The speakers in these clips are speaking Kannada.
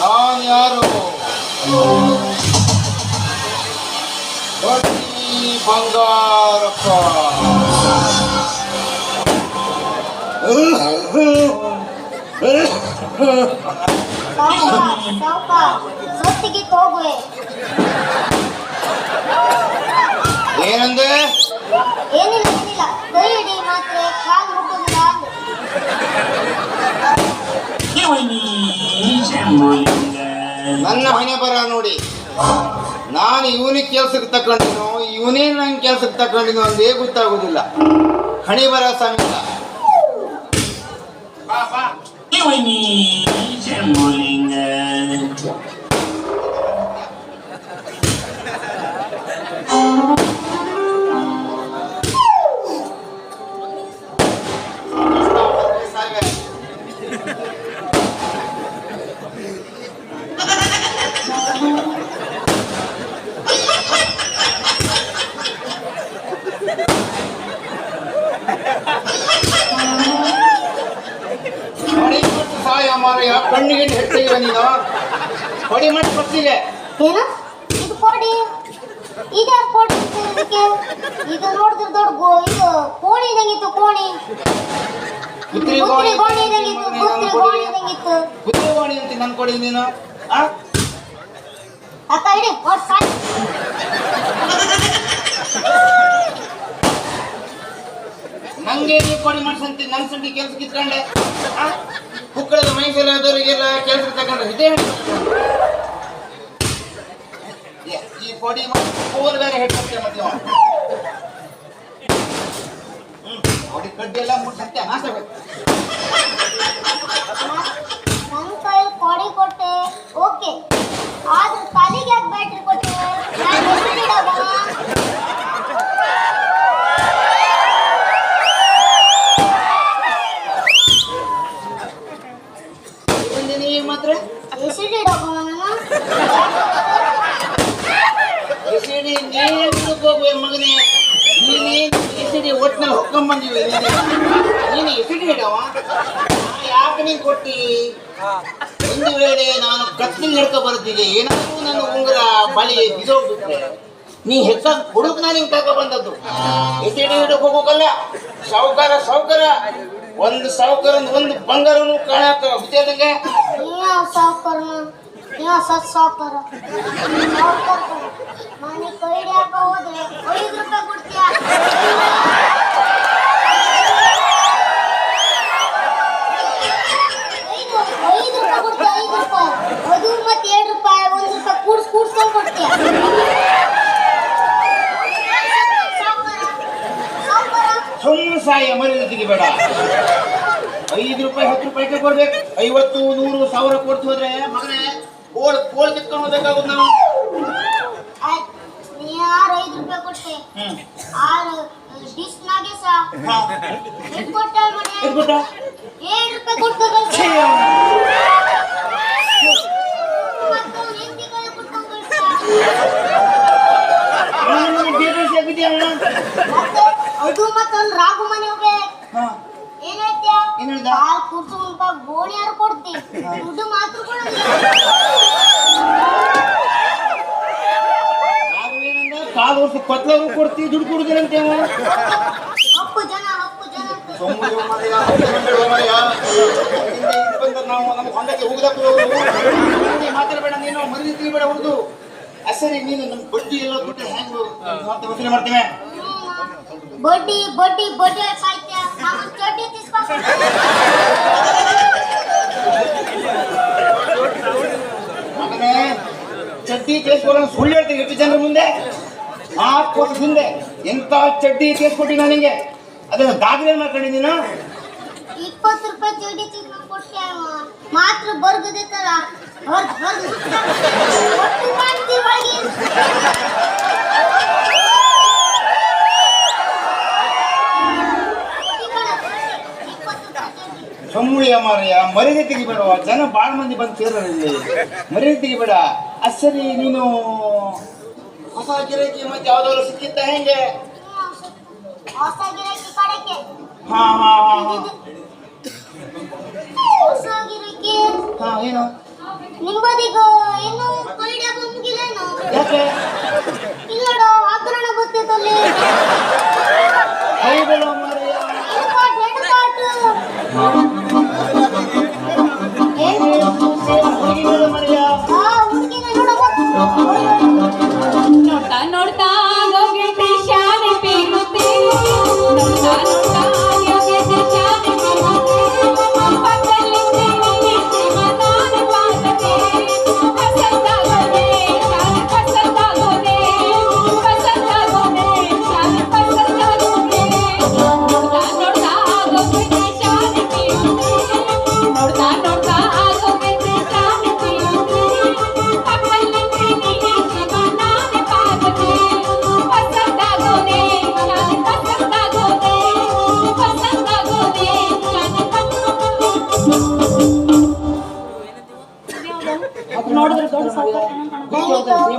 ನಾನು ಯಾರು ಬಡ್ಡಿ ಬಂಗಾರಪ್ಪ ಸಾವುಕಾರ ಸಾವುಕಾರ ಸೊತ್ತಿಗೆ ಹೋಗುವೆ ಏನಂದೆ ಏನಿಲ್ಲ ಏನಿಲ್ಲ ಕೈ ಹಿಡಿ ಮಾತ್ರ ಕಾಲು ಮುಟ್ಟುದಿಲ್ಲ ಅಂದೆ. ನನ್ನ ಮನೆ ಬರ ನೋಡಿ. ನಾನು ಇವನಿಗೆ ಕೆಲ್ಸಕ್ಕೆ ತಕೊಂಡಿನ ಇವನೇ ನನ್ನ ಕೆಲ್ಸಕ್ಕೆ ತಕೊಂಡಿನ ಅಂದೇ ಗೊತ್ತಾಗೋದಿಲ್ಲ. ಹಣೆ ಬರ ಸಮೇತ ಹೆಚ್ಚಿಗೆ ನೀನು? ಮಾಡಿ ಫಸ್ಟಿಗೆ ಏನು? ಇದು ಕೊಡಿ. ಇದು ಯಾರು ಕೊಡಿ. ಇದಕ್ಕೆ ಇದು ನೋಡಿದ್ರೆ ದೊಡ್ಡ ಗೋ ಇದು ಕೋಣಿ ಇದಂಗಿತ್ತು ಕೋಣಿ. ಕುತ್ರಿ ಕುತ್ರಿ ಗೋಣಿ ಗೋಣಿ ಇದಂಗಿತ್ತು ಕುತ್ರಿ ಗೋಣಿ ಇದಂಗಿತ್ತು ಕುತ್ರಿ ಗೋಣಿ ಅಂತ ನನ್ ಕೊಡಿ ನೀನು. ಆ? ಅಕ್ಕ ಹಿಡಿ ಒಟ್ಟು ಸಾಕು ನಂಗೆ ನೀವು ಕೊಡಿ ಮಾಡ್ಸಂತಿ ನನ್ ಸಂಡಿ ಕೆಲ್ಸಕ್ಕೆ ಕಿತ್ಕೊಂಡೆ ಆ? ಕುಕ್ಕಳದ ಮೈಸೂರು ಆದವರಿಗೆಲ್ಲ ಕೆಲ್ಸಕ್ಕೆ ತಗೊಂಡ್ರೆ ಇದೇ ಹೇಳಿ. ಏ, ಈ ಕೊಡಿ ಕೋಲ್ ಬೇರೆ ಹೇಳ್ಕೊಡ್ತೇವೆ ಮತ್ತೆ ಇವ. ಹ್ಮ್ ಕೊಡಿ ಕಡ್ಡಿ ಎಲ್ಲ ಮುಟ್ಸಂತೆ ನಾಸಬೇಕು ನನ್ನ ಕೈಯಲ್ಲಿ ಕೊಡಿ ಕೊಟ್ಟೆ ಓಕೆ ಆದ್ರೆ ತಲೆಗೆ ಯಾಕೆ ಬ್ಯಾಟ್ರಿ ಕೊಟ್ಟೆ ನಾನು ಹೆಸರಿಡೋಣ ಈಗ ಮಾತ್ರ ಹೆಸರಿಡೋಣ ಎಸಿಡಿ ನೀನೇ ಬಿಡಕ್ ಹೋಗುವೆ ಮಗನೇ ನೀನೇ ಒಟ್ಟಿನಲ್ಲಿ ಹೊಕ್ಕೊಂಡ್ ಬಂದಿವಿ ನೀನು. ಎಸಿಡಿ ಇಡವ ಯಾಕೆ ನೀನ್ ಕೊಟ್ಟಿ? ಒಂದು ವೇಳೆ ನಾನು ಕತ್ತಿನ ಹಿಡ್ಕೊ ಬರ್ತಿದ್ದೆ ಏನಾದರೂ ನನ್ನ ಉಂಗುರ ಬಳಿ ಬಿದೋಗ್ಬಿಟ್ರೆ ನೀ ಹೆಕ್ಕ ಹುಡುಕ್ ನಾನು ಹಿಂಗ್ ತಗೋ ಬಂದದ್ದು. ಎಸಿಡಿ ಹಿಡಕ್ ಹೋಗೋಕಲ್ಲ ಸಾವುಕಾರ ಸಾವುಕಾರ. ಒಂದು ಸಾವುಕಾರ ಒಂದು ಬಂಗಾರನು ಕಾಣಕ್ಕ ಬಿದ್ದಂಗೆ ಯಾವ ಸಾವುಕಾರನ ಯಾವ ಸತ್ ಸಾವುಕಾರ. ಸಾವುಕಾರ ಕೈ ಹಿಡಿಯಾಕ ಹೋದ್ರೆ ಐದು ರೂಪಾಯಿ ಕೊಡ್ತೀಯ? ರೂಪಾಯಿ ಕೊಡ್ತೀಯ ಐದು ರೂಪಾಯಿ ಅದು ಮತ್ತೆ ಎರಡು ರೂಪಾಯಿ ಒಂದು ರೂಪಾಯಿ ಕೂಡ್ಸ್ ಕೂಡ್ಸ್ಕೊಂಡು ಕೊಡ್ತೀಯ ಸಾವುಕಾರ ಸಾವುಕಾರ ಸುಮ್ಮನೆ ಸಾಯ ಮರಿ ತೆಗಿಬೇಡ. ಐದು ರೂಪಾಯಿ ಹತ್ತು ರೂಪಾಯಿಗೆ ಕೊಡ್ಬೇಕು. ಐವತ್ತು ನೂರು ಸಾವಿರ ಕೊಡ್ತು ಹೋದ್ರೆ ಮಗನೇ ಕೋಳ್ ಕೋಳ್ ಕಿತ್ಕೊಂಡು ಹೋಗ್ಬೇಕಾಗುತ್ತೆ ನಾವು. ಆಯ್ತು. ನೀ ಯಾರು ಐದು ರೂಪಾಯಿ ಕೊಟ್ಟೆ. ಹ್ಮ್. ಆರು ಡಿಸ್ನಾಗೆ ಸಾ. ಹಾ. ಎಷ್ಟು ಕೊಟ್ಟ ಮನೆ. ಎಷ್ಟ್ ಕೊಟ್ಟ? ಏಳು ರೂಪಾಯಿ ಕೊಡ್ತದ ಛೇ, ಮತ್ತು ಹೆಂಡಿ ಕೈ ಕೊಟ್ಕೊಂಡು ಕಳ್ಸ. ಅವನು ನನಗೆ ಬೇಕರಿಸಿ ಆಗಿದ್ಯಾ ಅವನು? ಮತ್ತೆ ಅದು ಮತ್ತೊಂದು ರಾಗು ಮನೆ ಹೋಗ್ಬೇಕು ಹಾ. ಏನ್ ಹೇಳ್ತೀಯ ಏನ್ ಹೇಳ್ದ? ಕಾಲ್ ಕೂರ್ಸು ಅಂತ ಗೋಣಿ ಯಾರು ಕೊಡ್ತಿ ದುಡ್ಡು ಮಾತ್ರ ಕೊಡೋದಿಲ್ಲ ನಾವೇನಂದ ಕಾಲು ವರ್ಷ ಪತ್ಲಾಗೂ ಕೊಡ್ತೀವಿ ದುಡ್ಡು ಕೊಡುದಿರಂತೆ ಅವ ಹಪ್ಪು ಜನ ಹಪ್ಪು ಜನ ಬಂದ್ರೆ ನಾವು ನಮ್ಮ ಹೊಂಡಕ್ಕೆ ಹೋಗುದಕ್ಕೂ ನೀನು ಮಾತಾಡಬೇಡ ನೀನು ಮರಿ ತಿಳಿಬೇಡ ಹುಡುದು ಅಸರಿ ನೀನು ನಮ್ಮ ಬಡ್ಡಿ ಎಲ್ಲ ಬಿಟ್ಟು ಹೆಂಗ್ ವಸೂಲಿ ಮಾಡ್ತೇವೆ? ಬಡ್ಡಿ ಬಡ್ಡಿ ಬಡ್ಡಿ ಸಾಹಿತ್ಯ ನಾವು ಚಡ್ಡಿ ಮಗನೇ ಚಡ್ಡಿ ಕೇಸ್ಕೊಡೋ ಸುಳ್ಳು ಹೇಳ್ತೀನಿ ಎಷ್ಟು ಜನರ ಮುಂದೆ. ನಾಲ್ಕು ವರ್ಷ ಹಿಂದೆ ಎಂತ ಚಡ್ಡಿ ಕೇಸ್ಕೊಟ್ಟಿ ನನಗೆ ಅದನ್ನ ದಾಖಲೆ ಮಾಡ್ಕೊಂಡಿ ನೀನು. ಇಪ್ಪತ್ತು ರೂಪಾಯಿ ಚೀಟಿ ತಿಸ್ಕೊಂಡು ಕೊಟ್ಟೆ ಮಾತ್ರ ಬರ್ಗದೆ ತರ ಹೊರ್ಗ್ ಹೊರ್ಗ್ ಒಟ್ಟು ಮಾಡ್ತೀವಿ ಒಳಗೆ. ಮಾರಯ್ಯ ಮರ್ಯಾದೆ ತೆಗಿಬೇಡ ಜನ ಭಾಳ ಮಂದಿ ಬಂದು ಸೇರೋರು ಇಲ್ಲಿ. ಮರ್ಯಾದೆ ತೆಗಿಬೇಡ. ಅಸರಿ ಸರಿ ನೀನು ಹೊಸ ಗಿರಾಕಿ ಮತ್ತೆ ಯಾವ್ದಾದ್ರು ಸಿಕ್ಕಿತ್ತ ಹೆಂಗೆ? ಕಡೆಗೆ. ಹಾ ಹಾ ಹಾ ಹೊಸ ಗಿರಾಕಿ ಹಾ ಏನು? ನಿಮ್ಮದೀಗ ಏನು ಐಡಿಯಾ ಬಂದಿಲ್ಲೇನು ಯಾಕೆ?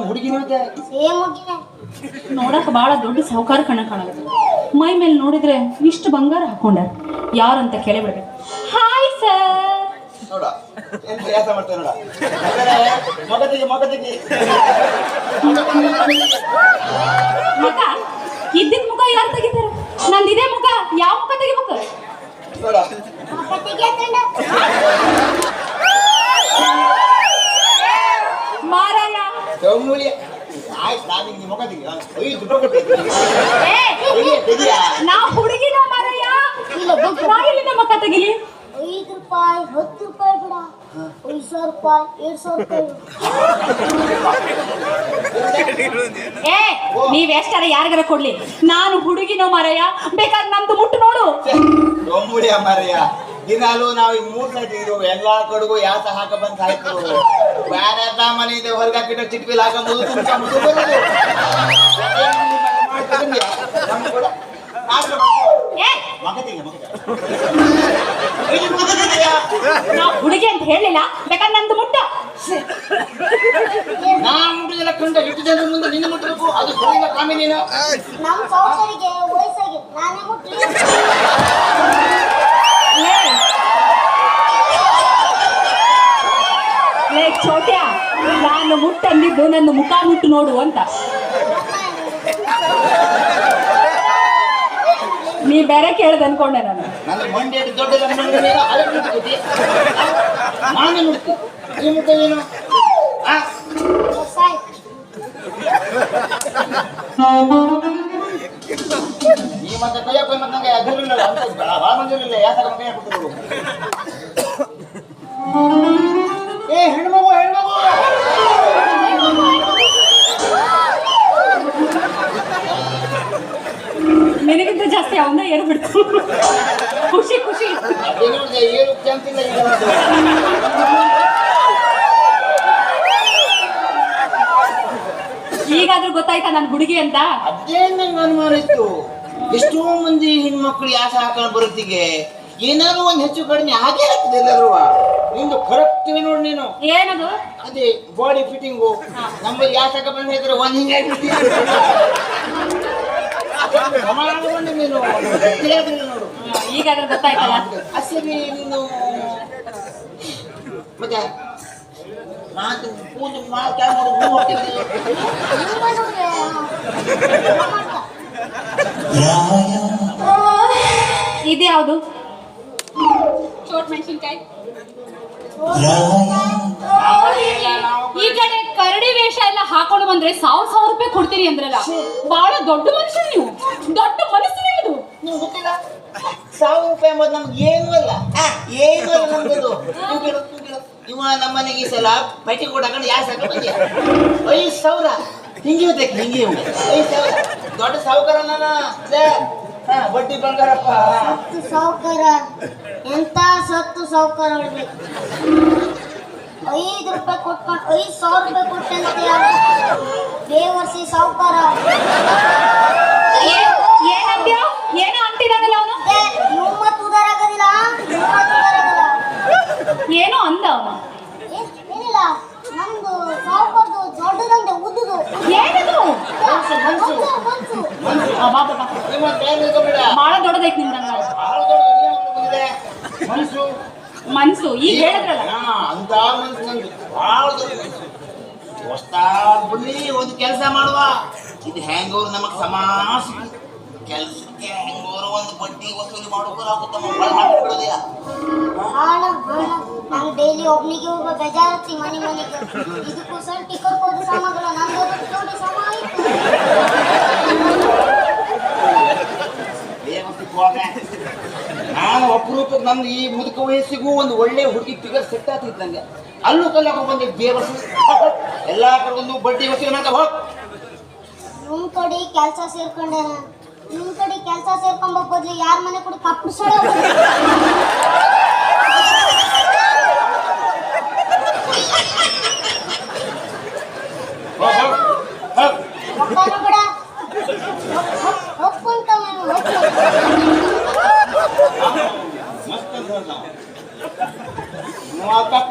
ಹುಡುಗಿನೂ ನೋಡಕ್ ಬಹಳ ದೊಡ್ಡ ಸಾಹುಕಾರ ಕಣ ಕಾಣುತ್ತೆ ಮೈ ಮೇಲೆ ನೋಡಿದ್ರೆ ಇಷ್ಟು ಬಂಗಾರ ಹಾಕೊಂಡ ಯಾರಂತ ಕೇಳಿಬಿಡ್ಬೇಕು ಹಾಯ್ ಸರ್ ನೋಡ ಮಾಡ್ತೇವೆ ಮಗತಿಗೆ ಮಗ ಇದ್ದಿದ್ ಮುಖ ಯಾರು ತೆಗಿತಾರ? ನಂದು ಇದೇ ಮುಖ ಯಾವ ಮುಖ ತೆಗಿಬೇಕು? ನೋಡ. ಆಯ್ತು ನಿಮ್ಮ ದುಡ್ಡು ಕೊಟ್ಟಿದ್ದೀನಿ ನಾ ಹುಡುಗಿನ ನಾ ಎಲ್ಲಿಂದ ಮುಖ ತೆಗಿಲಿ ಐದು ರೂಪಾಯಿ ಹತ್ತು ರೂಪಾಯಿ ಬಿಡ. ಐದು ಸಾವಿರ ರೂಪಾಯಿ ಸಾವಿರ ಏ ಯಾರಿಗಾರ ಕೊಡ್ಲಿ? ನಾನು ಹುಡುಗಿನ ಮರಯ್ಯ? ಬೇಕಾದ್ರೆ ನಮ್ದು ಮುಟ್ಟು ನೋಡು. ಮರಯ್ಯ ಮಾರಯ್ಯ. ದಿನಾಲು ನಾವು ಈ ಮೂರ್ ಸತಿ ಇದು ಎಲ್ಲಾ ಕಡೆಗೂ ಯಾಸ ಹಾಕ ಬಂದ್ ಸಾಯ್ತು ಬ್ಯಾರೆ ಮನೆ ಇದೆ ಹೊರಗಾಕಿಟ್ಟ ಚಿಟ್ಪಿಲ್ ಹಾಕೊಂಬುದು ಕೂಡ ನಾಲ್ಕು ಮಗತಿಗೆ ಮಗತಿಗೆ? ನಾ ಹುಡುಗಿ ಅಂತ ಹೇಳಿಲ್ಲ ಬೇಕಾದ್ರೆ ನಂದು ಮುಟ್ಟ. ನಾ ಮುಟ್ಟಿದೆಲ್ಲ ಕಂಡ ಎಷ್ಟು ಜನರ ಮುಂದೆ ನಿನ್ನ ಮುಟ್ಟಬೇಕು ಅದು ಸರಿಯಿಲ್ಲ ಕಾಮಿ ನೀನು ನಮ್ಮ ವಯಸ್ಸಾಗಿ ನಾನೇ ಮುಟ್ಲಿ. ನಾನು ಮುಟ್ಟಂದಿದ್ದು ನನ್ನ ಮುಖ ಮುಟ್ಟು ನೋಡು ಅಂತ. ನೀ ಬೇರೆ ಕೇಳ್ದ ಅನ್ಕೊಂಡೆ ನಾನು. ಏ ಮಂಡ್ಯ ಹೆಣ್ಮಗು ಏರ್ಬಿಡ್ತು ಖುಷಿ ಖುಷಿ. ಈಗಾದ್ರೂ ಗೊತ್ತಾಯ್ತಾ ನನ್ ಹುಡುಗಿ ಅಂತ? ಅದೇ ಅನುಮಾನ ಇತ್ತು ಎಷ್ಟೋ ಮಂದಿ ಹೆಣ್ಮಕ್ಳು ಯಾಸ ಹಾಕೊಂಡು ಬರುತ್ತಿಗೆ? ಏನಾದ್ರು ಒಂದ್ ಹೆಚ್ಚು ಕಡಿಮೆ ಹಾಗೆ ಆಗ್ತದೆ ಎಲ್ಲರೂ ನಿಂದು ಕರೆಕ್ಟ್ ನೋಡಿ ನೀನು. ಏನದು? ಅದೇ ಬಾಡಿ ಫಿಟ್ಟಿಂಗು ನಮ್ಮಲ್ಲಿ ಯಾಸಕ ಬಂದ್ರೆ ಒಂದ್ ಹಿಂಗಾಗಿ ಸಮಾನ ನೀನು ಗೊತ್ತಿರೋದಿಲ್ಲ ನೋಡು ಈಗಾದ್ರೂ ಗೊತ್ತಾಯ್ತಲ್ಲ. ನೀನು ಮತ್ತೆ ಮಾತು ಮಾತು ಇದು ಯಾವುದು? ಚೋಟ್ ಮೆಣಸಿನ್ಕಾಯಿ. ಈ ಕಡೆ ಕರಡಿ ವೇಷ ಎಲ್ಲ ಹಾಕೊಂಡು ಬಂದ್ರೆ ಸಾವಿರ ಸಾವಿರ ರೂಪಾಯಿ ಕೊಡ್ತೀನಿ ಅಂದ್ರಲ್ಲ. ಬಹಳ ದೊಡ್ಡ ಮನುಷ್ಯರು ನೀವು ದೊಡ್ಡ ಮನಸ್ಸಿನ ಇದು. ನಿಮ್ಗೆ ಗೊತ್ತಿಲ್ಲ? ಸಾವಿರ ರೂಪಾಯಿ ಎಂಬುದು ನಮ್ಗೆ ಏನೂ ಅಲ್ಲ. ಆ, ಏನೂ ಅಲ್ಲ ನಮ್ದು ನಿಮ್ಮ ಇವ ನಮ್ಮನೆಗೆ ಈ ಸಲ ಪೈಟಿ ಕೊಡಕೊಂಡು ಯಾರು ಸಾಕು ಬಂದೆ ಐದು ಸಾವಿರ ಹಿಂಗೆ ಇವತ್ತೆ ಹಿಂಗೆ. ಐದು ಸಾವಿರ ದೊಡ್ಡ ಸಾವುಕಾರ ಬಡ್ಡಿ ಬಂಗಾರಪ್ಪ. ಸತ್ತು ಸಾವುಕಾರ. ಎಂತ ಸತ್ತು ಸಾವುಕಾರ ಐದು ರೂಪಾಯಿ ಕೊಟ್ಕೊಂಡು ಐದು ಸಾವಿರ ರೂಪಾಯಿ ಕೊಟ್ಟಂತೆ. ಬೇವರ್ಸಿ ಸಾವುಕಾರ. ಏನೋ ಅಂದ ಅವ ಏನದು? ದೊಡ್ಡದೈತಿ ನಿಮ್ದ ಮನಸ್ಸು ಮನ್ಸು. ಈಗ ಹೇಳಿದ್ರಲ್ಲ. ಅಂತ ಮನ್ಸು ನಂದು. ಬನ್ನಿ ಒಂದು ಕೆಲಸ ಮಾಡುವ. ಇದು ಹೆಂಗವ್ರು ನಮಗ್ ಸಮಾಸ. ಕೆಲ್ಸಕ್ಕೆ ಹೆಂಗವ್ರು ಒಂದು ಬಡ್ಡಿ ವಸೂಲಿ ಮಾಡೋಕ್ರಾಗುತ್ತಮ್ಮ ಬಿಡೋದಿಲ್ಲ ನಂಗೆ ಡೈಲಿ ಒಬ್ನಿಗೆ ಹೋಗೋ ಬೇಜಾರತ್ತಿ ಮನೆ ಮನೆಗೆ. ಇದಕ್ಕೂ ಸರ್ ಟಿಕರ್ ನಂದು ನೋಡಿ ಸಮ ಆಯ್ತು ನಾನು ಅಪರೂಪಕ್ಕೆ ನನ್ನ ಈ ಮುದುಕ ವಯಸ್ಸಿಗೂ ಒಂದು ಒಳ್ಳೆ ಹುಡುಗಿ ಫಿಗರ್ ಸೆಟ್ ಆಗ್ತಿತ್ತು ನಂಗೆ. ಅಲ್ಲೂ ಕಲ್ಯಾಕ ಬಂದೆ ದೇವಸ್ಥಾನ. ಎಲ್ಲ ಕಡೆ ಒಂದು ಬಡ್ಡಿ ವಸೂಲಿ ಮಾಡ್ತಾ ಹೋಗ್. ನಿಮ್ ಕಡೆ ಕೆಲಸ ಸೇರ್ಕೊಂಡೆ ನಿಮ್ಮ ನಿಮ್ ಕಡೆ ಕೆಲಸ ಸೇರ್ಕೊಂಡ್ ಬದ್ಲು ಯಾರ ಮನೆ ಕೂಡ ಕಪ್ಪು ಸಡ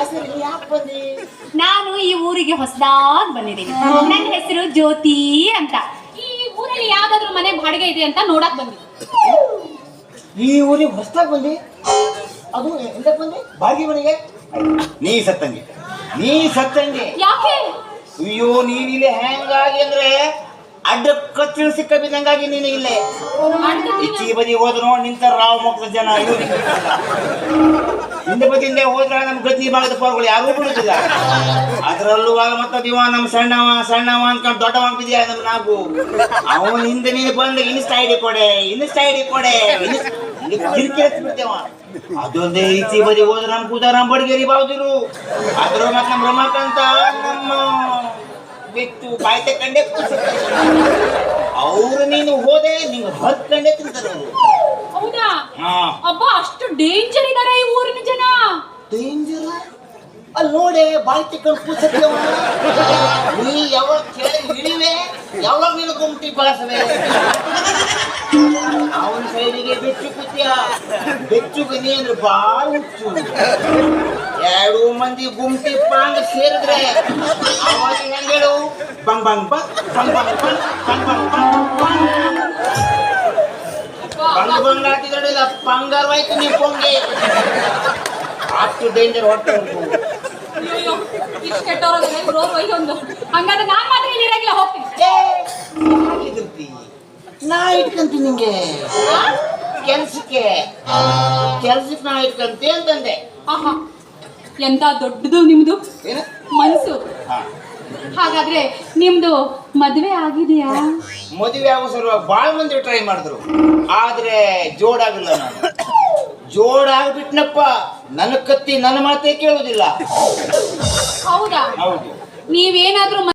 ಯಾಕೆ ಬಂದಿ? ನಾನು ಈ ಊರಿಗೆ ಹೊಸದಾಗ್ ಬಂದಿದ್ದೀನಿ. ನನ್ನ ಹೆಸರು ಜ್ಯೋತಿ ಅಂತ. ಈ ಊರಲ್ಲಿ ಯಾವ್ದಾದ್ರು ಮನೆ ಬಾಡಿಗೆ ಇದೆ ಅಂತ ನೋಡಕ್ ಬಂದಿದ್ದೀನಿ ಈ ಊರಿಗೆ ಹೊಸ್ದಾಗ್ ಬಂದಿ? ಅದು ಎಂತಕ್ ಬಂದಿ? ಬಾಡಿಗೆ ಮನೆಗೆ? ನೀ ಸತ್ತಂಗೆ. ನೀ ಸತ್ತಂಗೆ. ಯಾಕೆ? ಅಯ್ಯೋ ನೀನಿಲ್ಲಿ ಇಲ್ಲಿ ಹೆಂಗಾಗಿ ಅಂದ್ರೆ ಅಡ್ಡ ಕಚ್ಚಿನ ಸಿಕ್ಕ ಬಿದ್ದಂಗಾಗಿ ನೀನು ಇಲ್ಲೇ. ಇಚ್ಚಿ ಬದಿ ಹೋದ್ರು ನಿಂತ ರಾವ್ ಮಕ್ಕಳ ಜನ. ಹಿಂದೆ ಬದಿಯಿಂದ ಹೋದ್ರ ನಮ್ ಗದ್ದಿ ಭಾಗದ ಪರ್ಗಳು ಯಾರು ಬಿಡುದಿಲ್ಲ ಅದ್ರಲ್ಲೂ ಆಗ ಮತ್ತ ದಿವ ನಮ್ ಸಣ್ಣವ ಸಣ್ಣವ ಅನ್ಕೊಂಡು ದೊಡ್ಡವ ಬಿದ್ಯಾ ನಮ್ ನಾವು ಅವನ ಹಿಂದೆ ನೀನು ಬಂದ ಇನ್ಸ್ಟಾ ಐಡಿ ಕೊಡೆ, ಇನ್ಸ್ಟಾ ಐಡಿ ಕೊಡೆ ಅದೊಂದೇ ಈಚಿ ಬದಿ ಹೋದ್ರ ನಮ್ ಕೂತಾರಾಮ್ ಬಡಗೇರಿ ಬಾವುದಿರು. ಅದ್ರ ಮತ್ತೆ ನಮ್ ರಮಾಕಾಂತ, ನಮ್ಮ ಬಿಟ್ಟು ಬಾಯಿ ಕಂಡೆ ಅವ್ರು ನೀನು ಹೋದೆ ನೀನು ಹತ್ಕೊಂಡೆ ತಿಂತಾರೆ ಅವರು ಹೌದಾ? ಹಾ. ಅಬ್ಬ ಅಷ್ಟು ಡೇಂಜರ್ ಇದಾರೆ ಈ ಊರಿನ ಜನ. ಡೇಂಜರ್ ಅಲ್ಲಿ ನೋಡೆ ಬಾಯಿ ತಿಕ್ಕೊಂಡು ಕೂಸಕ್ಕೆ ನೀ ಯಾವಾಗ ಕೇಳಿ ಹಿಡಿವೆ ಯಾವಾಗ ನೀನು ಗುಂಟಿ ಬಳಸವೆ? ಅವನ ಸೈಡಿಗೆ ಬೆಚ್ಚು ಕೂತಿಯ ಬೆಚ್ಚು ನೀ ಅಂದ್ರೆ ಬಾಳ ಹುಚ್ಚು. ಎರಡು ಮಂದಿ ಗುಂಪಿ ಪಾಂಗ್ ಸೇರಿದ್ರೆ ಅವಾಗ ಹೆಂಗ್ ಹೇಳು ಬಂಗ್ ಬಂಗ್ ಬಂಗ್ ಬಂಗ್ ಬಂಗ್ ಬಂಗ್ ಬಂಗ್ ಬಂಗ್ ಬಂಗ್ ಬಂಗ್ ಪಂಗಾರವಾಯ್ತು ನೀವು ಪೊಂಗೆ ಅಷ್ಟು ಡೇಂಜರ್ ಹೊಟ್ಟೆ ಉಂಟು ಅಯ್ಯೋ ಇಷ್ಟು ಕೆಟ್ಟವ್ರು ಒಂದು ಹಂಗಾದ್ರೆ ನಾನ್ ಮಾತ್ರ ಇಲ್ಲಿ ಇರಂಗಿಲ್ಲ ಹೋಗ್ತೀನಿ ಏ, ಯಾಕಿದ್ರತಿ? ನಾ ಇಟ್ಕಂತೀನಿ ನಿಂಗೆ ಕೆಲ್ಸಕ್ಕೆ ಕೆಲ್ಸಕ್ಕೆ ನಾ ಇಟ್ಕಂತಿ ಅಂತಂದೆ ಎಂತ ದೊಡ್ಡದು ನಿಮ್ದು? ಏನು? ಮನ್ಸು. ಹಾ. ಹಾಗಾದ್ರೆ ನಿಮ್ದು ಮದ್ವೆ ಆಗಿದೆಯಾ? ಮದುವೆ ಆಗೋ ಸಲುವಾಗಿ ಭಾಳ ಮಂದಿ ಟ್ರೈ ಮಾಡಿದ್ರು. ಆದ್ರೆ ಜೋಡಾಗಿಲ್ಲ ನಾನು. ಜೋಡಾಗ್ಬಿಟ್ನಪ್ಪ ನನ್ನ ಕತ್ತಿ ನನ್ನ ಮಾತೇ ಕೇಳುದಿಲ್ಲ ಹೌದಾ? ಹೌದು. ನೀವೇನಾದ್ರೂ